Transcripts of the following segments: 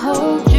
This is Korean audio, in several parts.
hope.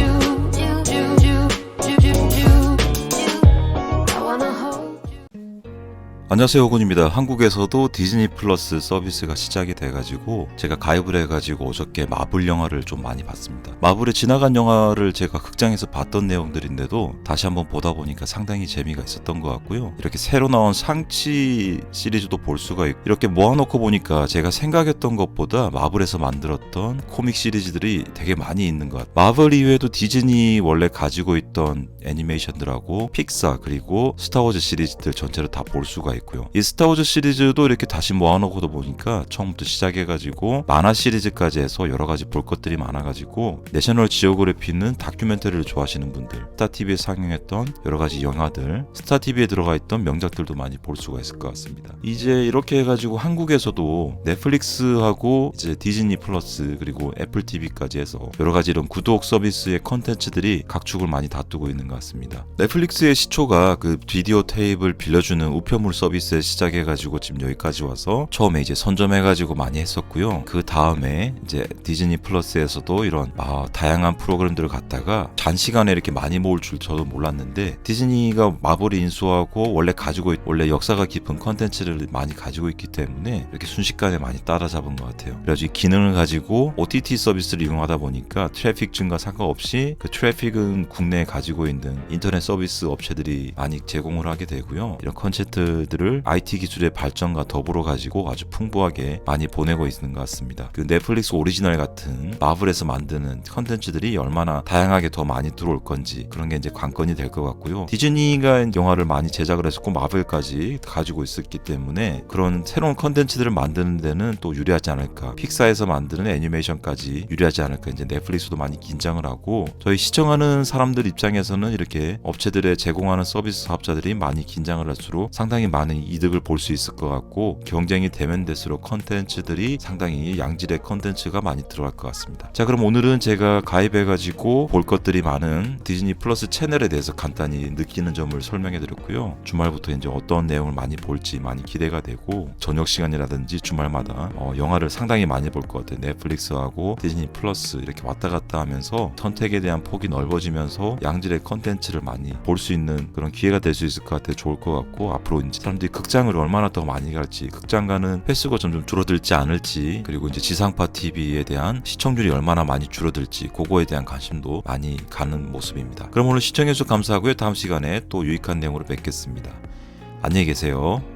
안녕하세요 호군입니다. 한국에서도 디즈니 플러스 서비스가 시작이 돼가지고 제가 가입을 해가지고 어저께 마블 영화를 좀 많이 봤습니다. 마블의 지나간 영화를 제가 극장에서 봤던 내용들인데도 다시 한번 보다 보니까 상당히 재미가 있었던 것 같고요. 이렇게 새로 나온 상치 시리즈도 볼 수가 있고 이렇게 모아놓고 보니까 제가 생각했던 것보다 마블에서 만들었던 코믹 시리즈들이 되게 많이 있는 것 같아요. 마블 이외에도 디즈니 원래 가지고 있던 애니메이션들하고 픽사 그리고 스타워즈 시리즈들 전체를 다 볼 수가 있고 요. 이 스타워즈 시리즈도 이렇게 다시 모아놓고도 보니까 처음부터 시작해가지고 만화 시리즈까지 해서 여러 가지 볼 것들이 많아가지고 내셔널 지오그래피는 다큐멘터리를 좋아하시는 분들, 스타TV에 상영했던 여러 가지 영화들, 스타TV에 들어가 있던 명작들도 많이 볼 수가 있을 것 같습니다. 이제 이렇게 해가지고 한국에서도 넷플릭스하고 이제 디즈니 플러스 그리고 애플 TV까지 해서 여러 가지 이런 구독 서비스의 컨텐츠들이 각축을 많이 다투고 있는 것 같습니다. 넷플릭스의 시초가 그 비디오 테이프를 빌려주는 우편물 서비스 에 시작해가지고 지금 여기까지 와서 처음에 이제 선점해가지고 많이 했었고요. 그 다음에 이제 디즈니 플러스에서도 이런 아, 다양한 프로그램들을 갖다가 단시간에 이렇게 많이 모을 줄 저도 몰랐는데 디즈니가 마블이 인수하고 원래 가지고 있- 원래 역사가 깊은 컨텐츠를 많이 가지고 있기 때문에 이렇게 순식간에 많이 따라잡은 것 같아요. 그래서 이 기능을 가지고 OTT 서비스를 이용하다 보니까 트래픽 증가 상관없이 그 트래픽은 국내에 가지고 있는 인터넷 서비스 업체들이 많이 제공을 하게 되고요. 이런 컨텐츠들을 IT 기술의 발전과 더불어 가지고 아주 풍부하게 많이 보내고 있는 것 같습니다. 그 넷플릭스 오리지널 같은 마블에서 만드는 컨텐츠들이 얼마나 다양하게 더 많이 들어올 건지 그런 게 이제 관건이 될 것 같고요. 디즈니가 영화를 많이 제작을 했었고 마블까지 가지고 있었기 때문에 그런 새로운 컨텐츠들을 만드는 데는 또 유리하지 않을까. 픽사에서 만드는 애니메이션까지 유리하지 않을까. 이제 넷플릭스도 많이 긴장을 하고 저희 시청하는 사람들 입장에서는 이렇게 업체들의 제공하는 서비스 사업자들이 많이 긴장을 할수록 상당히 많은 이득을 볼 수 있을 것 같고 경쟁이 되면 될수록 컨텐츠들이 상당히 양질의 컨텐츠가 많이 들어갈 것 같습니다. 자 그럼 오늘은 제가 가입해가지고 볼 것들이 많은 디즈니 플러스 채널에 대해서 간단히 느끼는 점을 설명해 드렸고요. 주말부터 이제 어떤 내용을 많이 볼지 많이 기대가 되고 저녁 시간이라든지 주말마다 어, 영화를 상당히 많이 볼 것 같아요. 넷플릭스하고 디즈니 플러스 이렇게 왔다 갔다 하면서 선택에 대한 폭이 넓어지면서 양질의 컨텐츠를 많이 볼 수 있는 그런 기회가 될 수 있을 것 같아요. 좋을 것 같고 앞으로 이제 사람들이 극장을 얼마나 더 많이 갈지 극장 가는 횟수가 점점 줄어들지 않을지 그리고 이제 지상파 TV에 대한 시청률이 얼마나 많이 줄어들지 그거에 대한 관심도 많이 가는 모습입니다. 그럼 오늘 시청해주셔서 감사하고요. 다음 시간에 또 유익한 내용으로 뵙겠습니다. 안녕히 계세요.